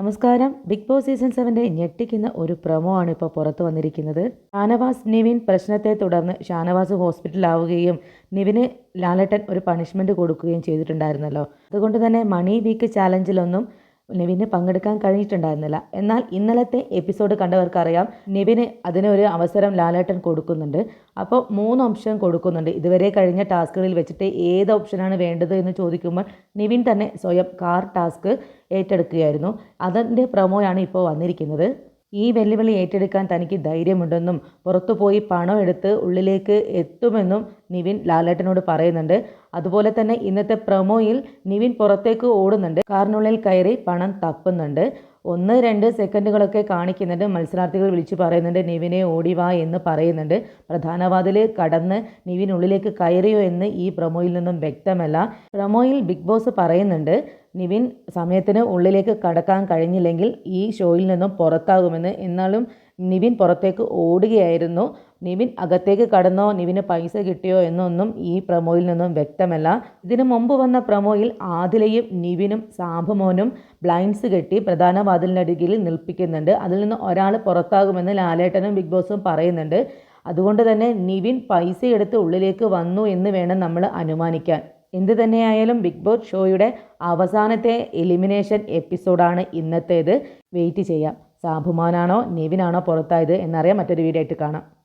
നമസ്കാരം. Big boss season സെവന്റെ ഞെട്ടിക്കുന്ന ഒരു പ്രൊമോ ആണ് ഇപ്പോൾ പുറത്തു വന്നിരിക്കുന്നത്. ഷാനവാസ് നിവിൻ പ്രശ്നത്തെ തുടർന്ന് ഷാനവാസ് ഹോസ്പിറ്റലാവുകയും നിവിന് ലാലേട്ടൻ ഒരു പണിഷ്മെന്റ് കൊടുക്കുകയും ചെയ്തിട്ടുണ്ടായിരുന്നല്ലോ. അതുകൊണ്ട് തന്നെ മണി വീക്ക് ചാലഞ്ചിലൊന്നും നിവിന് പങ്കെടുക്കാൻ കഴിഞ്ഞിട്ടുണ്ടായിരുന്നില്ല. എന്നാൽ ഇന്നലത്തെ എപ്പിസോഡ് കണ്ടവർക്കറിയാം നിവിന് അതിനൊരു അവസരം ലാലേട്ടൻ കൊടുക്കുന്നുണ്ട്. അപ്പോൾ മൂന്ന് ഓപ്ഷൻ കൊടുക്കുന്നുണ്ട്. ഇതുവരെ കഴിഞ്ഞ ടാസ്കുകളിൽ വെച്ചിട്ട് ഏത് ഓപ്ഷനാണ് വേണ്ടത് എന്ന് ചോദിക്കുമ്പോൾ നിവിൻ തന്നെ സ്വയം കാർ ടാസ്ക് ഏറ്റെടുക്കുകയായിരുന്നു. അതിന്റെ പ്രൊമോയാണ് ഇപ്പോൾ വന്നിരിക്കുന്നത്. ഈ വെല്ലുവിളി ഏറ്റെടുക്കാൻ തനിക്ക് ധൈര്യമുണ്ടെന്നും പുറത്തുപോയി പണം എടുത്ത് ഉള്ളിലേക്ക് എത്തുമെന്നും നിവിൻ ലാലേട്ടനോട് പറയുന്നുണ്ട്. അതുപോലെ തന്നെ ഇന്നത്തെ പ്രൊമോയിൽ നിവിൻ പുറത്തേക്ക് ഓടുന്നുണ്ട്. കാറിനുള്ളിൽ കയറി പണം തപ്പുന്നുണ്ട്. ഒന്ന് രണ്ട് സെക്കൻഡുകളൊക്കെ കാണിക്കുന്നുണ്ട്. മത്സരാർത്ഥികൾ വിളിച്ചു പറയുന്നുണ്ട് നിവിനെ ഓടിവാ എന്ന് പറയുന്നുണ്ട്. പ്രധാനവാതിൽ കടന്ന് നിവിനുള്ളിലേക്ക് കയറിയോ എന്ന് ഈ പ്രൊമോയിൽ നിന്നും വ്യക്തമല്ല. പ്രൊമോയിൽ ബിഗ് ബോസ് പറയുന്നുണ്ട് നിവിൻ സമയത്തിന് ഉള്ളിലേക്ക് കടക്കാൻ കഴിഞ്ഞില്ലെങ്കിൽ ഈ ഷോയിൽ നിന്നും പുറത്താകുമെന്ന്. എന്നാലും നിവിൻ പുറത്തേക്ക് ഓടുകയായിരുന്നു. നിവിൻ അകത്തേക്ക് കടന്നോ നിവിന് പൈസ കിട്ടിയോ എന്നൊന്നും ഈ പ്രമോയിൽ നിന്നും വ്യക്തമല്ല. ഇതിനു മുമ്പ് വന്ന പ്രമോയിൽ ആദിലയും നിവിനും സാബുമോനും ബ്ലൈൻഡ്സ് കെട്ടി പ്രധാന വാതിലിനടുകിൽ നിൽപ്പിക്കുന്നുണ്ട്. അതിൽ നിന്ന് ഒരാൾ പുറത്താകുമെന്ന് ലാലേട്ടനും ബിഗ് ബോസും പറയുന്നുണ്ട്. അതുകൊണ്ട് തന്നെ നിവിൻ പൈസ എടുത്ത് ഉള്ളിലേക്ക് വന്നു എന്ന് വേണം നമ്മൾ അനുമാനിക്കാൻ. എന്ത് തന്നെയായാലും ബിഗ് ബോസ് ഷോയുടെ അവസാനത്തെ എലിമിനേഷൻ എപ്പിസോഡാണ് ഇന്നത്തേത്. വെയിറ്റ് ചെയ്യാം. സാബുമാനാണോ നിവിനാണോ പുറത്തായത് എന്നറിയാം മറ്റൊരു വീഡിയോ ആയിട്ട് കാണാം.